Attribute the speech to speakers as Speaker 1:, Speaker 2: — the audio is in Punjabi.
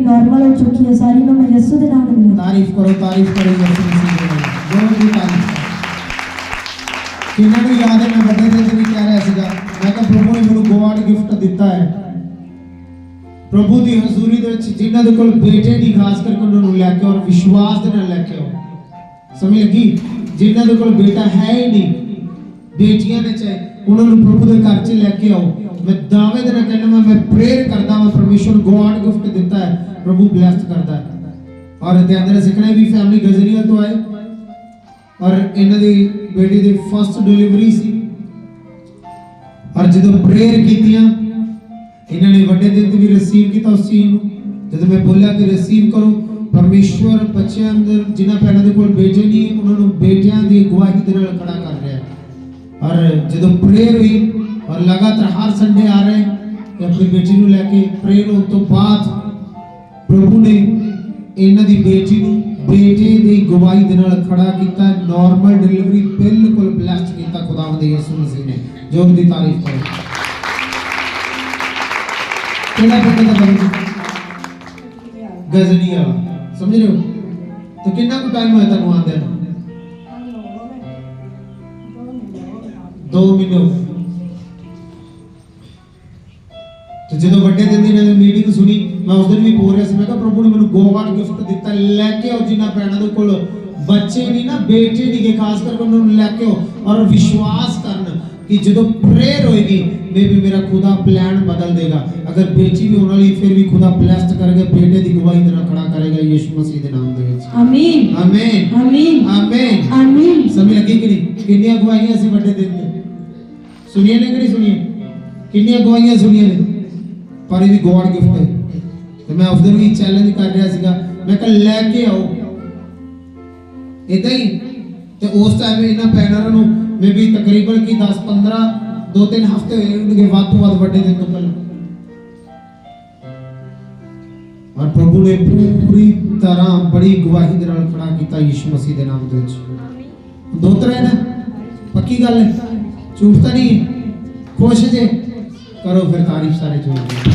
Speaker 1: ਨਾਰਮਲ ਹੋ ਚੁੱਕੀ ਹੈ। ਸਾਰੀ ਨੂੰ ਮੈਂ ਯਿਸੂ ਦੇ ਨਾਮ ਨਾਲ
Speaker 2: ਤਾਰੀਫ ਕਰੋ ਤਾਰੀਫ ਕਰੋ, ਯਿਸੂ ਮਸੀਹ ਦੀ ਜੋਰ ਦੀ ਤਾਰੀਫ। ਕਿੰਨਾਂ ਨੂੰ ਯਾਦ ਹੈ, ਮੈਂ ਵੱਡੇ ਦਿਨ ਵੀ ਕਹਿ ਰਿਹਾ ਸੀਗਾ, ਮੈਂ ਕਿਹਾ ਪ੍ਰਭੂ ਨੇ ਮੈਨੂੰ ਗੋਡ ਗਿਫਟ ਦਿੱਤਾ ਹੈ। ਪ੍ਰਭੂ ਦੀ ਹਜ਼ੂਰੀ ਦੇ ਵਿੱਚ ਜਿਨ੍ਹਾਂ ਦੇ ਕੋਲ ਬੇਟੇ ਦੀ, ਖਾਸ ਕਰਕੇ ਉਹਨਾਂ ਨੂੰ ਲੈ ਕੇ ਔਰ ਵਿਸ਼ਵਾਸ ਦੇ ਨਾਲ ਲੈ ਕੇ ਆਓ। ਸਮਝ ਲੱਗੀ? ਜਿਨ੍ਹਾਂ ਦੇ ਕੋਲ ਬੇਟਾ ਹੈ ਹੀ ਨਹੀਂ, ਬੇਟੀਆਂ ਨੇ ਚਾਹੇ ਉਹਨਾਂ ਨੂੰ ਪ੍ਰਭੂ ਦੇ ਘਰ 'ਚ ਲੈ ਕੇ ਆਓ। ਮੈਂ ਦਾਅਵੇ ਦੇ ਨਾਲ ਕਹਿੰਦਾ ਮੈਂ ਮੈਂ ਪ੍ਰੇਅਰ ਕਰਦਾ ਹਾਂ ਪਰਮੇਸ਼ਵਰ ਗੋਡ ਗਿਫਟ ਦਿੱਤਾ ਹੈ। ਪ੍ਰਭੂ ਬਲੈਸਡ ਕਰਦਾ ਹੈ। ਔਰ ਤੇ ਅੰਦਰ ਸਿੱਖਣੇ ਵੀ ਫੈਮਿਲੀ ਗਜ਼ਰੀਆ ਤੋਂ ਆਏ। ਔਰ ਇਹਨਾਂ ਦੀ ਬੇਟੀ ਦੀ ਫਸਟ ਡਿਲੀਵਰੀ ਸੀ। ਔਰ ਜਦੋਂ ਪ੍ਰੇਅਰ ਕੀਤੀਆਂ, ਇਹਨਾਂ ਨੇ ਵੱਡੇ ਦਿਨ ਤੇ ਵੀ ਰਿਸੀਵ ਕੀਤਾ ਉਸ ਚੀਜ਼ ਨੂੰ। ਜਦੋਂ ਮੈਂ ਬੋਲਿਆ ਕਿ ਰਿਸੀਵ ਕਰੋ, ਪਰਮੇਸ਼ਵਰ ਬੱਚਿਆਂ ਅੰਦਰ, ਜਿਨ੍ਹਾਂ ਭੈਣਾਂ ਦੇ ਕੋਲ ਬੇਟੇ ਨਹੀਂ, ਉਹਨਾਂ ਨੂੰ ਬੇਟਿਆਂ ਦੀ ਗਵਾਹੀ ਦੇ ਨਾਲ ਖੜਾ ਕਰ ਰਿਹਾ ਹੈ। ਔਰ ਜਦੋਂ ਪ੍ਰੇਅਰ ਹੋਈ ਔਰ ਲਗਾਤਾਰ ਹਰ ਸੰਡੇ ਆ ਰਹੇ ਕਿ ਆਪਣੀ ਬੇਟੀ ਨੂੰ ਲੈ ਕੇ ਪ੍ਰੇਅਰ ਹੋਣ ਤੋਂ ਬਾਅਦ ਪ੍ਰਭੂ ਨੇ ਇਹਨਾਂ ਦੀ ਬੇਟੀ ਨੂੰ ਬੇਟੇ ਦੀ ਗਵਾਹੀ ਦੇ ਨਾਲ ਖੜਾ ਕੀਤਾ ਨਾਰਮਲ ਡਿਲੀਵਰੀ ਬਿਲਕੁਲ ਬਲੈਸਡ ਕੀਤਾ ਖੁਦਾਵੰਦ ਯਿਸੂ ਮਸੀਹ ਨੇ। ਜੋ ਦੀ ਤਾਰੀਫ ਕਰੋ। ਕਿਹੜਾ ਪਿੰਡ ਦਾ ਬੰਦਾ? ਗਜ਼ਨੀਆ। ਸਮਝ ਰਹੇ ਹੋ? ਤਾਂ ਕਿੰਨਾ ਕੁ ਟਾਈਮ ਹੋਇਆ ਤੁਹਾਨੂੰ ਆਂਦੇ ਨੂੰ? 2 ਮਹੀਨੇ ਹੋ ਗਏ। ਤੇ ਜਦੋਂ ਵੱਡੇ ਦਿਨ ਦੀ ਇਹਨਾਂ ਨੇ ਮੀਟਿੰਗ ਸੁਣੀ ਮੈਂ ਉਸ ਦਿਨ ਵੀ ਬੋਲ ਰਿਹਾ ਸੀ ਮੈਂ ਕਿਹਾ ਪ੍ਰਭੂ ਨੇ ਮੈਨੂੰ ਗੋਵਾਰ ਗਿਫਟ ਦਿੱਤਾ ਲੈ ਕੇ ਆਓ ਜਿਨ੍ਹਾਂ ਭੈਣਾਂ ਦੇ ਕੋਲ। ਬੱਚੇ ਨਹੀਂ ਨਾ ਬੇਟੇ ਨਹੀਂ ਗੇ ਖਾਸ ਕਰਕੇ ਉਹਨਾਂ ਨੂੰ ਲੈ ਕੇ ਆਓ। ਔਰ ਵਿਸ਼ਵਾਸ ਕਰਨ ਕਿ ਜਦੋਂ ਪ੍ਰੇਅਰ ਹੋਏਗੀ ਮੇਬੀ ਮੇਰਾ ਖੁਦਾ ਪਲਾਨ ਬਦਲ ਦੇਗਾ। ਅਗਰ ਬੇਟੀ ਵੀ ਫਿਰ ਵੀ ਖੁਦਾ ਬਲੈਸਡ ਕਰੇਗਾ ਬੇਟੇ ਦੀ ਗਵਾਹੀ ਦੇ ਨਾਲ ਖੜਾ ਕਰੇਗਾ ਯਿਸੂ ਮਸੀਹ ਦੇ ਨਾਮ ਦੇ ਵਿੱਚ।
Speaker 1: ਆਮੀਨ
Speaker 2: ਆਮੀਨ
Speaker 1: ਆਮੀਨ
Speaker 2: ਆਮੀਨ
Speaker 1: ਆਮੀਨ
Speaker 2: ਸਮਝ ਲੱਗੀ ਕਿ ਨਹੀਂ? ਕਿੰਨੀਆਂ ਗਵਾਹੀਆਂ ਸੀ ਵੱਡੇ ਦਿਨ ਸੁਣੀਆਂ ਨੇ ਕਿ ਨਹੀਂ ਸੁਣੀਆਂ ਕਿੰਨੀਆਂ ਗਵਾਹੀਆਂ ਸੁਣੀਆਂ ਨੇ? ਪਰ ਇਹ ਵੀ ਗੋਡ ਗਿਫਟ ਹੈ। ਤੇ ਮੈਂ ਉਸ ਦਿਨ ਵੀ ਚੈਲੰਜ ਕਰ ਰਿਹਾ ਸੀਗਾ। ਮੈਂ ਕਿਹਾ, ਲੈ ਕੇ ਆਓ। ਇਦਾਂ ਹੀ। ਤੇ ਉਸ ਟਾਈਮ ਇਹਨਾਂ ਪੈਨਰਾਂ ਨੂੰ ਮੇ ਤਕਰੀਬਨ ਕੀ 10 15 ਦੋ ਤਿੰਨ ਹਫ਼ਤੇ ਹੋਏ ਹੋਣਗੇ, ਵੱਧ ਤੋਂ ਵੱਧ ਵੱਡੇ ਦਿਨ ਤੋਂ ਪਹਿਲਾਂ। ਔਰ ਪ੍ਰਭੂ ਨੇ ਪੂਰੀ ਤਰ੍ਹਾਂ ਬੜੀ ਗਵਾਹੀ ਦੇ ਨਾਲ ਖੜਾ ਕੀਤਾ ਯਿਸੂ ਮਸੀਹ ਦੇ ਨਾਮ ਦੇ ਵਿੱਚ। ਦੋ ਤਰ੍ਹਾਂ ਹੈ ਪੱਕੀ ਗੱਲ ਹੈ? ਝੂਠ ਤਾਂ ਨਹੀਂ ਹੈ। ਖੁਸ਼ ਜੇ ਕਰੋ ਫਿਰ ਤਾਰੀਫ ਸਾਰੇ ਜੋੜ ਕੇ